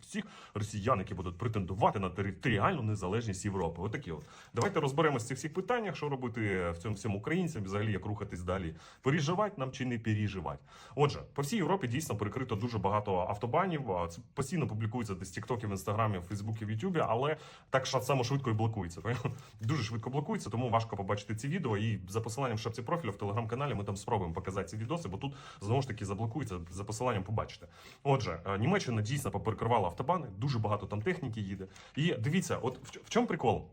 всіх росіян, які будуть претендувати на територіальну незалежність Європи. Отакі от. Давайте розберемося в цих всіх питаннях, що робити в цьому всьому українцям, взагалі як рухатись далі. Переживати нам чи не переживати. Отже, по всій Європі дійсно перекрито дуже багато автобанів. Це постійно публікується десь тіктоків, інстаграмі, в Фейсбуці, в Ютубі, але так само швидко і блокується. Дуже швидко блокується, тому важко побачити ці відео. І за посиланням в шапці профілю в телеграм-каналі ми там спробуємо показати ці відоси, бо тут знову ж таки заблокується за посиланням. Побачите. Отже, е, Німеччина дійсно поперекривала автобани, дуже багато там техніки їде. І дивіться, от в, в чому прикол?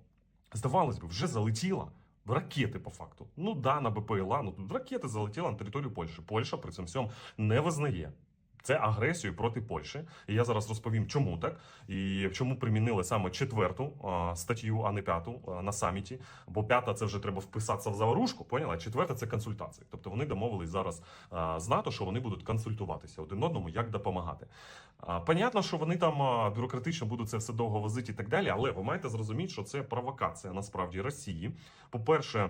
Здавалось би, вже залетіла. Ракети по факту. Ну да, на БПЛА, ну тут ракети залетіла на територію Польщі. Польща при цьому всьому не визнає. Це агресію проти Польщі. І я зараз розповім, чому так і чому примінили саме четверту статтю, а не п'яту на саміті. Бо п'ята це вже треба вписатися в заварушку, поняла? Четверта це консультації. Тобто вони домовились зараз з НАТО, що вони будуть консультуватися один одному, як допомагати. Понятно, що вони там бюрократично будуть це все довго возити і так далі, але ви маєте зрозуміти, що це провокація насправді Росії. По-перше,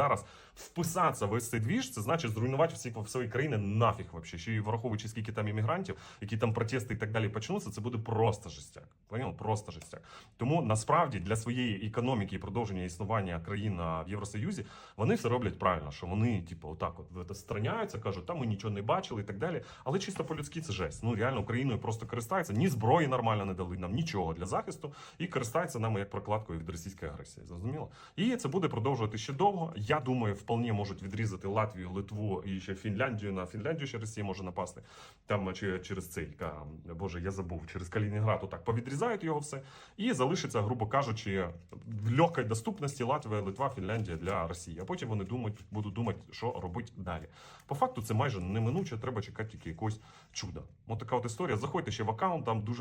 зараз вписатися в цей двіж, це значить зруйнувати всі свої країни нафіг вообще. Ще й враховуючи скільки там іммігрантів, які там протести і так далі почнуться, це буде просто жестяк. Понял? Просто жестяк. Тому насправді для своєї економіки і продовження існування країн в Євросоюзі вони все роблять правильно, що вони, типу, отак от страняються, кажуть, там ми нічого не бачили і так далі. Але чисто по-людськи це жесть. Ну реально Україною просто користаються. Ні зброї нормально не дали нам нічого для захисту і користаються нами як прокладкою від російської агресії. Зрозуміло? І це буде продовжувати ще довго. Я думаю, вполне можуть відрізати Латвію, Литву і ще Фінляндію. На Фінляндію ще Росія може напасти. Там через цей Боже, я забув через Калінінград. Отак повідрізають його все, і залишиться, грубо кажучи, в легкій доступності Латвія, Литва, Фінляндія для Росії. А потім вони думають, будуть думати, що робити далі. По факту, це майже неминуче. Треба чекати тільки якогось чуда. От така от історія. Заходьте ще в аккаунт, там дуже